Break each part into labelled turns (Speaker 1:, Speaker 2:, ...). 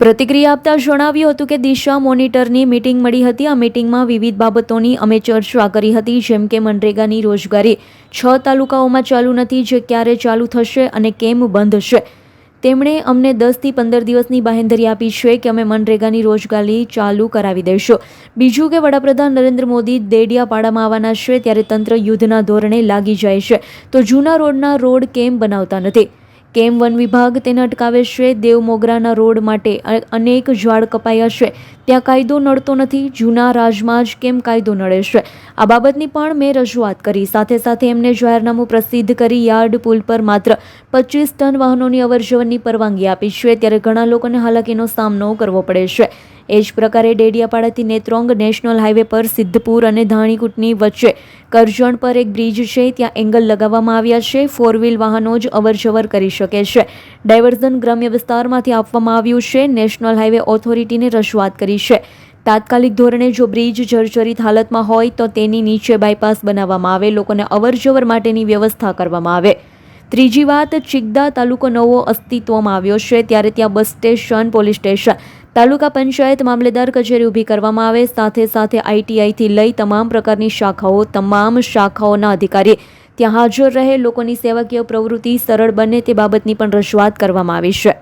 Speaker 1: પ્રતિક્રિયા આપતા જણાવ્યું હતું કે દિશા મોનિટરની મીટિંગ મળી હતી. આ મીટિંગમાં વિવિધ બાબતોની અમે ચર્ચા કરી હતી, જેમ કે મનરેગાની રોજગારી. છ તાલુકાઓમાં ચાલુ નથી, જે ક્યારે ચાલુ થશે અને કેમ બંધ છે. તેમણે અમને દસથી પંદર દિવસની બાહેંધરી આપી છે કે અમે મનરેગાની રોજગારી ચાલુ કરાવી દઈશું. બીજું કે વડાપ્રધાન નરેન્દ્ર મોદી દેડિયાપાડામાં આવવાના છે, ત્યારે તંત્ર યુદ્ધના ધોરણે લાગી જાય છે. તો જૂના રોડના રોડ કેમ બનાવતા નથી? કેમ વન વિભાગ તેને અટકાવે છે? દેવ મોગરાના રોડ માટે અનેક ઝાડ કપાયા છે. ત્યાં કાયદો નડતો નથી. જૂના રાજમાં જ કેમ કાયદો નડે છે? આ બાબતની પણ મેં રજૂઆત કરી. સાથે સાથે એમને જાહેરનામું પ્રસિદ્ધ કરી યાર્ડ પુલ પર માત્ર પચીસ ટન વાહનોની અવરજવરની પરવાનગી આપી છે. ત્યારે ઘણા લોકોને હાલાકીનો સામનો કરવો પડે છે. એ જ પ્રકારે ડેડિયાપાડાથી નેત્રોંગ નેશનલ હાઈવે પર સિદ્ધપુર અને ધાણીકૂટની વચ્ચે કરજણ પર એક બ્રિજ છે. ત્યાં એંગલ લગાવવામાં આવ્યા છે. ફોર વ્હીલ વાહનો જ અવરજવર કરી શકે છે. ડાયવર્ઝન ગ્રામ્ય વિસ્તારમાંથી આપવામાં આવ્યું છે. નેશનલ હાઈવે ઓથોરિટીને રજૂઆત કરી છે. તાત્કાલિક ધોરણે જો બ્રિજ જર્જરિત હાલતમાં હોય તો તેની નીચે બાયપાસ બનાવવામાં આવે. લોકોને અવરજવર માટેની વ્યવસ્થા કરવામાં આવે. ત્રીજી વાત, ચિગદા તાલુકો નવો અસ્તિત્વમાં આવ્યો છે. ત્યારે ત્યાં bus station, police station taluka panchayat મામલેદાર કચેરી ઊભી કરવામાં આવે. સાથે સાથે આઈટીઆઈથી લઈ તમામ પ્રકારની શાખાઓ, તમામ શાખાઓના અધિકારી ત્યાં હાજર રહે. લોકોની સેવાકીય પ્રવૃત્તિ સરળ બને તે બાબતની પણ રજૂઆત કરવામાં આવી છે.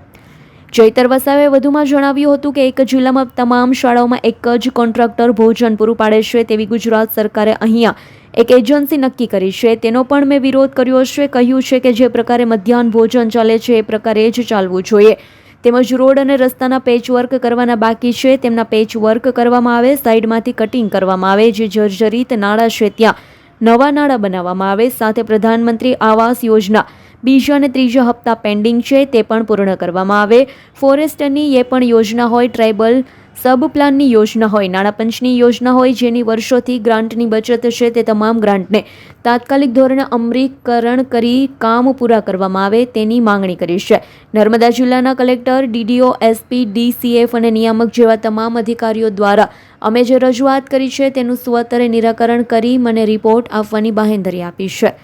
Speaker 1: ચૈતર વસાવે વધુમાં જણાવ્યું હતું કે એક જિલ્લામાં તમામ શાળાઓમાં એક જ કોન્ટ્રાક્ટર ભોજન પૂરું પાડે છે તેવી ગુજરાત સરકારે અહીંયા એક એજન્સી નક્કી કરી છે. તેનો પણ મેં વિરોધ કર્યો છે. કહ્યું છે કે જે પ્રકારે મધ્યાહન ભોજન ચાલે છે એ પ્રકારે જ ચાલવું જોઈએ. તેમજ રોડ અને રસ્તાના પેચ વર્ક કરવાના બાકી છે. તેમના પેચ વર્ક કરવામાં આવે, સાઈડમાંથી કટિંગ કરવામાં આવે, જે જર્જરિત નાળા છે ત્યાં. નવા નાળા બનાવવામાં આવે, સાથે પ્રધાનમંત્રી આવાસ યોજના. બીજા અને ત્રીજા હપ્તા પેન્ડિંગ છે, તે પણ પૂર્ણ કરવામાં આવે. ફોરેસ્ટની એ પણ યોજના હોય ટ્રાઇબલ સબ પ્લાનની યોજના હોય નાણાપંચની યોજના હોય, જેની વર્ષોથી ગ્રાન્ટની બચત છે તે તમામ ગ્રાન્ટને તાત્કાલિક ધોરણે અમરીકરણ કરી કામ પૂરા કરવામાં આવે તેની માંગણી કરી છે. નર્મદા જિલ્લાના કલેક્ટર, ડીડીઓ, એસપી, ડીસીએફ અને નિયામક જેવા તમામ અધિકારીઓ દ્વારા અમે જે રજૂઆત કરી છે તેનું સ્વતરે નિરાકરણ કરી મને રિપોર્ટ આપવાની બાહેંધરી આપી છે.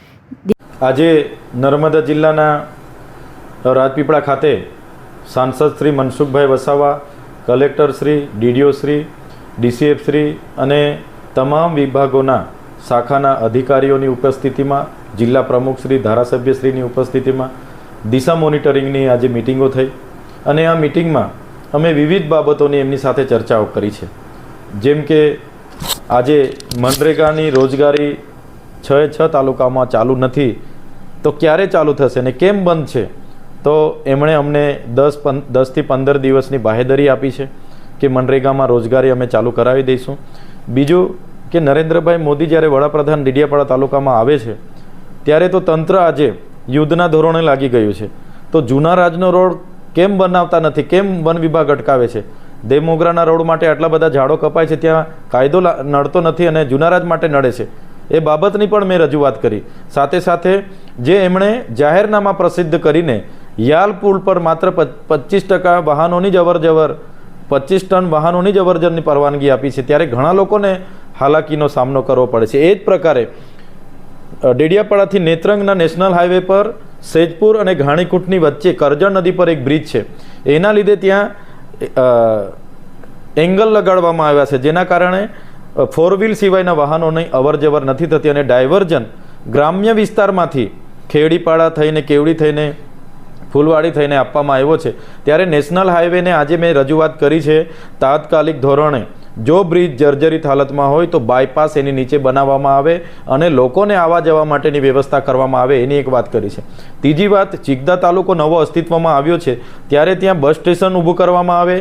Speaker 2: આજે નર્મદા જિલ્લાના રાજપીપળા ખાતે સાંસદ શ્રી મનસુખભાઈ વસાવા કલેક્ટર ડીડીઓશ્રી ડીડીઓ શ્રી, ડીસીએફ શ્રી અને તમામ વિભાગોના શાખાના અધિકારીઓની ઉપસ્થિતિમાં, જિલ્લા પ્રમુખશ્રી ધારાસભ્યશ્રીની ઉપસ્થિતિમાં દિશા મોનિટરિંગની આજે મિટિંગો થઈ અને આ મિટિંગમાં અમે વિવિધ બાબતોની એમની સાથે ચર્ચાઓ કરી છે. જેમ કે આજે મનરેગાની રોજગારી છ છ તાલુકામાં ચાલુ નથી, તો ક્યારે ચાલુ થશે ને કેમ બંધ છે? તો એમણે અમને દસ પં, દસથી પંદર દિવસની બાહેધરી આપી છે કે મનરેગામાં રોજગારી અમે ચાલુ કરાવી દઈશું. બીજું કે નરેન્દ્રભાઈ મોદી જ્યારે વડાપ્રધાન ડીડિયાપાડા તાલુકામાં આવે છે, ત્યારે તો તંત્ર આજે યુદ્ધના ધોરણે લાગી ગયું છે. તો જૂના રાજનો રોડ કેમ બનાવતા નથી, કેમ વન વિભાગ અટકાવે છે? દેમોગરાના રોડ માટે આટલા બધા ઝાડો કપાય છે, ત્યાં કાયદો નડતો નથી અને જૂના રાજ માટે નડે છે. એ બાબતની પણ મેં રજૂઆત કરી. સાથે સાથે જે એમણે જાહેરનામા પ્રસિદ્ધ કરીને યાલ પુલ પર માત્ર પચીસ ટકા વાહનોની જ અવરજવર પચીસ ટન વાહનોની જ અવરજવરની પરવાનગી આપી છે. ત્યારે ઘણા લોકોને હાલાકીનો સામનો કરવો પડે છે. એ જ પ્રકારે ડેડિયાપાડાથી નેત્રંગના નેશનલ હાઈવે પર સેજપુર અને ઘાણીકૂટની વચ્ચે કરજણ નદી પર એક બ્રિજ છે. એના લીધે ત્યાં એંગલ લગાડવામાં આવ્યા છે. જેના કારણે ફોર વ્હીલ સિવાયના વાહનોની અવરજવર નથી થતી અને ડાયવર્જન ગ્રામ્ય વિસ્તારમાંથી ખેડીપાડા થઈને, કેવડી થઈને ફૂલવાડી થઈને આપવામાં આવ્યો છે. ત્યારે નેશનલ હાઈવેને આજે મેં રજૂઆત કરી છે તાત્કાલિક ધોરણે. જો બ્રિજ જર્જરિત હાલતમાં હોય તો બાયપાસ એની નીચે બનાવવામાં આવે અને લોકોને આવવા જવા માટેની વ્યવસ્થા કરવામાં આવે એની એક વાત કરી છે. ત્રીજી વાત ચિકદા તાલુકો નવો અસ્તિત્વમાં આવ્યો છે. ત્યારે ત્યાં બસ સ્ટેશન ઊભું કરવામાં આવે,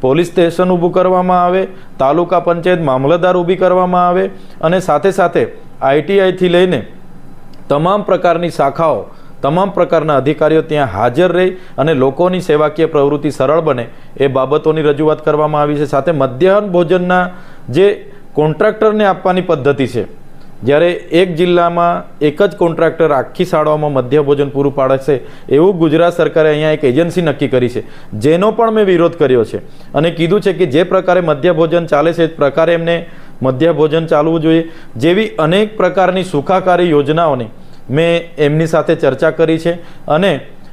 Speaker 2: પોલીસ સ્ટેશન ઊભું કરવામાં આવે, તાલુકા પંચાયત મામલતદાર ઊભી કરવામાં આવે અને સાથે સાથે આઈટીઆઈથી લઈને તમામ પ્રકારની શાખાઓ તમામ પ્રકારના અધિકારીઓ ત્યાં હાજર રહી અને લોકોની સેવાકીય પ્રવૃત્તિ સરળ બને એ બાબતોની રજૂઆત કરવામાં આવી છે. સાથે મધ્યાહન ભોજનના જે કોન્ટ્રાક્ટરને આપવાની પદ્ધતિ છે, જ્યારે એક જિલ્લામાં એક જ કોન્ટ્રાક્ટર આખી શાળાઓમાં મધ્ય ભોજન પૂરું પાડે છે એવું ગુજરાત સરકારે અહીંયા એક એજન્સી નક્કી કરી છે. જેનો પણ મેં વિરોધ કર્યો છે અને કીધું છે કે જે પ્રકારે મધ્ય ભોજન ચાલે છે, એ પ્રકારે એમને મધ્ય ભોજન ચાલવું જોઈએ. જેવી અનેક પ્રકારની સુખાકારી યોજનાઓની મેં એમની સાથે ચર્ચા કરી છે અને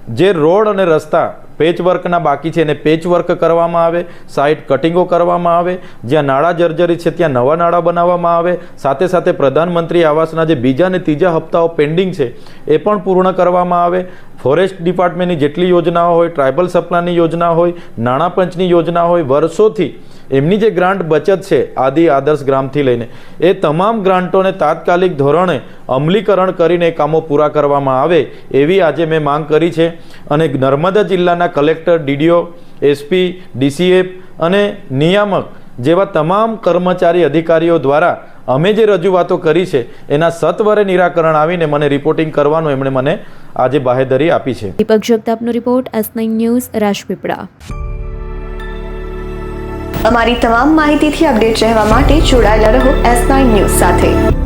Speaker 2: જે રોડ અને રસ્તા પેચવર્કના બાકી છે એને પેચવર્ક કરવામાં આવે સાઇડ કટિંગો કરવામાં આવે, જ્યાં નાણાં જર્જરિત છે ત્યાં નવા નાણાં બનાવવામાં આવે, સાથે સાથે પ્રધાનમંત્રી આવાસના જે બીજા અને ત્રીજા હપ્તાઓ પેન્ડિંગ છે એ પણ પૂર્ણ કરવામાં આવે ફોરેસ્ટ ડિપાર્ટમેન્ટની જેટલી યોજનાઓ હોય, ટ્રાઇબલ સપ્લાયની યોજના હોય, નાણાં પંચની યોજના હોય, વર્ષોથી એમની જે ગ્રાન્ટ બચત છે આદિ આદર્શ ગ્રામથી લઈને, એ તમામ ગ્રાન્ટોને તાત્કાલિક ધોરણે અમલીકરણ કરીને કામો પૂરા કરવામાં આવે એવી આજે મેં માંગ કરી છે. અને નર્મદા જિલ્લાના કલેક્ટર, ડીડીઓ, એસપી, ડીસીએફ અને નિયામક જેવા તમામ કર્મચારી અધિકારીઓ દ્વારા અમે જે રજૂઆતો કરી છે એના સત્વરે નિરાકરણ આવીને મને રિપોર્ટિંગ કરવાનું એમણે મને આજે બાહેધરી આપી છે.
Speaker 1: Deepak જગતાપનો report S nine news Rajpipla.
Speaker 3: અમારી તમામ માહિતીથી અપડેટ રહેવા માટે જોડાયેલા રહો એસ નાઇન ન્યૂઝ સાથે.